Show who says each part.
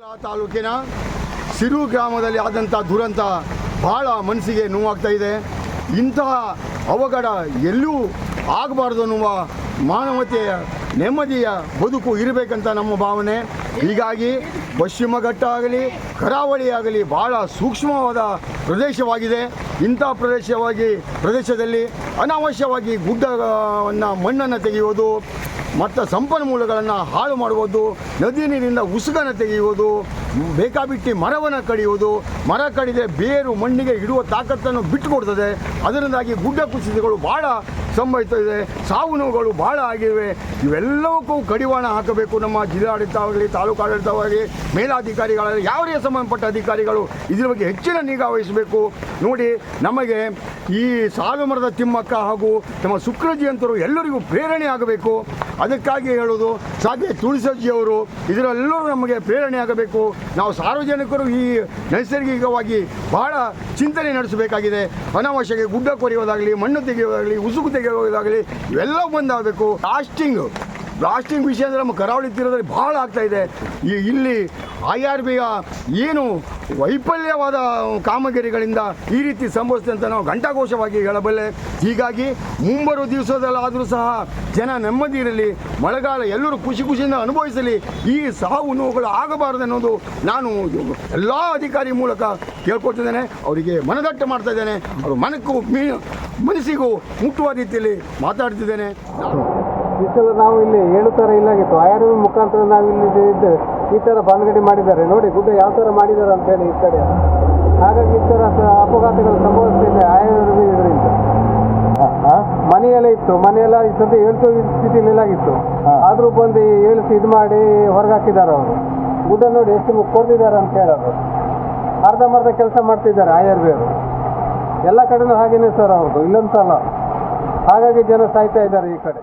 Speaker 1: ತಾಲೂಕಿನ ಸಿರು ಗ್ರಾಮದಲ್ಲಿ ಆದಂಥ ದುರಂತ ಬಹಳ ಮನಸ್ಸಿಗೆ ನೋವಾಗ್ತಾ ಇದೆ. ಇಂತಹ ಅವಘಡ ಎಲ್ಲೂ ಆಗಬಾರ್ದು ಅನ್ನುವ ಮಾನವತೆಯ ನೆಮ್ಮದಿಯ ಬದುಕು ಇರಬೇಕಂತ ನಮ್ಮ ಭಾವನೆ. ಹೀಗಾಗಿ ಪಶ್ಚಿಮ ಘಟ್ಟ ಆಗಲಿ ಕರಾವಳಿ ಆಗಲಿ ಬಹಳ ಸೂಕ್ಷ್ಮವಾದ ಪ್ರದೇಶವಾಗಿದೆ. ಇಂಥ ಪ್ರದೇಶವಾಗಿ, ಪ್ರದೇಶದಲ್ಲಿ ಅನಾವಶ್ಯವಾಗಿ ಗುಡ್ಡವನ್ನು ಮಣ್ಣನ್ನು ತೆಗೆಯುವುದು ಮತ್ತು ಸಂಪನ್ಮೂಲಗಳನ್ನು ಹಾಳು ಮಾಡುವುದು, ನದಿ ನೀರಿನಿಂದ ಉಸುಗನ್ನು ತೆಗೆಯುವುದು, ಬೇಕಾಬಿಟ್ಟಿ ಮರವನ್ನು ಕಡಿಯುವುದು, ಮರ ಕಡಿದೆ ಬೇರು ಮಣ್ಣಿಗೆ ಇಡುವ ತಾಕತ್ತನ್ನು ಬಿಟ್ಟುಕೊಡ್ತದೆ. ಅದರಿಂದಾಗಿ ಗುಡ್ಡ ಕುಸಿತಗಳು ಭಾಳ ಸಂಭವಿಸುತ್ತಿದೆ ಸಾವು ನೋವುಗಳು ಭಾಳ ಆಗಿವೆ. ಇವೆಲ್ಲವಕ್ಕೂ ಕಡಿವಾಣ ಹಾಕಬೇಕು ನಮ್ಮ ಜಿಲ್ಲಾಡಳಿತವಾಗಲಿ ತಾಲೂಕು ಆಡಳಿತವಾಗಲಿ ಮೇಲಾಧಿಕಾರಿಗಳಾಗಲಿ, ಯಾವುದೇ ಸಂಬಂಧಪಟ್ಟ ಅಧಿಕಾರಿಗಳು ಇದರ ಬಗ್ಗೆ ಹೆಚ್ಚಿನ ನಿಗಾ ವಹಿಸಬೇಕು. ನೋಡಿ, ನಮಗೆ ಈ ಸಾಲು ಮರದ ತಿಮ್ಮಕ್ಕ ಹಾಗೂ ನಮ್ಮ ಶುಕ್ರಜಯಂತರು ಎಲ್ಲರಿಗೂ ಪ್ರೇರಣೆ ಆಗಬೇಕು. ಅದಕ್ಕಾಗಿ ಹೇಳೋದು ಸಾಧ್ಯ ತುಳಸಜ್ಜಿಯವರು ಇದರೆಲ್ಲರೂ ನಮಗೆ ಪ್ರೇರಣೆ ಆಗಬೇಕು. ನಾವು ಸಾರ್ವಜನಿಕರು ಈ ನೈಸರ್ಗಿಕವಾಗಿ ಬಹಳ ಚಿಂತನೆ ನಡೆಸಬೇಕಾಗಿದೆ. ಅನಾವಶ್ಯಕ ಗುಡ್ಡ ಕೊರೆಯೋದಾಗಲಿ ಮಣ್ಣು ತೆಗೆಯೋದಾಗಲಿ ಉಸುಕು ತೆಗೆಯೋದಾಗಲಿ ಇವೆಲ್ಲ ಬಂದಾಗಬೇಕು. ಲಾಸ್ಟಿಂಗ್ ಬ್ಲಾಸ್ಟಿಂಗ್ ವಿಷಯ ಅಂದರೆ ನಮ್ಮ ಕರಾವಳಿ ತೀರದಲ್ಲಿ ಭಾಳ ಇದೆ. ಈ ಇಲ್ಲಿ ಐ ಆರ್ ಬಿಯ ಏನು ವೈಫಲ್ಯವಾದ ಕಾಮಗಾರಿಗಳಿಂದ ಈ ರೀತಿ ಸಂಭವಿಸಿದೆ ಅಂತ ನಾವು ಘಂಟಾಘೋಷವಾಗಿ ಹೇಳಬಲ್ಲೆ. ಹೀಗಾಗಿ ಮುಂಬರುವ ದಿವಸದಲ್ಲಾದರೂ ಸಹ ಜನ ನೆಮ್ಮದಿ ಇರಲಿ, ಮಳೆಗಾಲ ಎಲ್ಲರೂ ಖುಷಿ ಖುಷಿಯಿಂದ ಅನುಭವಿಸಲಿ, ಈ ಸಾವು ನೋವುಗಳು ಆಗಬಾರದು ಅನ್ನೋದು ನಾನು ಎಲ್ಲ ಅಧಿಕಾರಿ ಮೂಲಕ ಕೇಳ್ಕೊಳ್ತಿದ್ದೇನೆ. ಅವರಿಗೆ ಮನದಟ್ಟು ಮಾಡ್ತಾ ಇದ್ದೇನೆ. ಅವರು ಮನಕ್ಕೂ ಮೀ ಮನಸ್ಸಿಗೂ ಮುಟ್ಟುವ ರೀತಿಯಲ್ಲಿ ಮಾತಾಡ್ತಿದ್ದೇನೆ.
Speaker 2: ಈ ಸಲ ನಾವು ಇಲ್ಲಿ ಏಳು ಥರ ಇಲ್ಲಾಗಿತ್ತು ಆಯಾರ ಮುಖಾಂತರ ನಾವು ಇಲ್ಲಿ ಇದ್ದು ಈ ಥರ ಬಂದ್ಗಡಿ ಮಾಡಿದ್ದಾರೆ. ನೋಡಿ ಗುಡ್ಡ ಯಾವ ಥರ ಮಾಡಿದ್ದಾರೆ ಅಂತ ಹೇಳಿ ಈ ಕಡೆ. ಹಾಗಾಗಿ ಈ ಥರ ಅಪಘಾತಗಳು ಸಂಭವಿಸ್ತಿದೆ ಆಯಾರ ಇದರಿಂದ. ಮನೆಯಲ್ಲೇ ಇತ್ತು. ಮನೆಯೆಲ್ಲ ಈ ಸದ್ಯ ಏಳ್ಸೋ ಸ್ಥಿತಿ ಇಲ್ಲಾಗಿತ್ತು ಆದರೂ ಬಂದು ಏಳಿಸಿ ಇದು ಮಾಡಿ ಹೊರಗೆ ಹಾಕಿದ್ದಾರೆ ಅವರು. ಗುಡ್ಡ ನೋಡಿ ಎಷ್ಟು ಕೊಡ್ತಿದ್ದಾರೆ ಅಂತ ಹೇಳೋದು ಅರ್ಧಂಬರ್ಧ ಕೆಲಸ ಮಾಡ್ತಿದ್ದಾರೆ ಆಯರ್ ಬೇರು ಎಲ್ಲ ಕಡೆನೂ ಹಾಗೇನೆ ಸರ್ ಅವ್ರದ್ದು ಇಲ್ಲಂತಲ್ಲ ಹಾಗಾಗಿ ಜನ ಸಾಯ್ತಾ ಇದ್ದಾರೆ ಈ ಕಡೆ.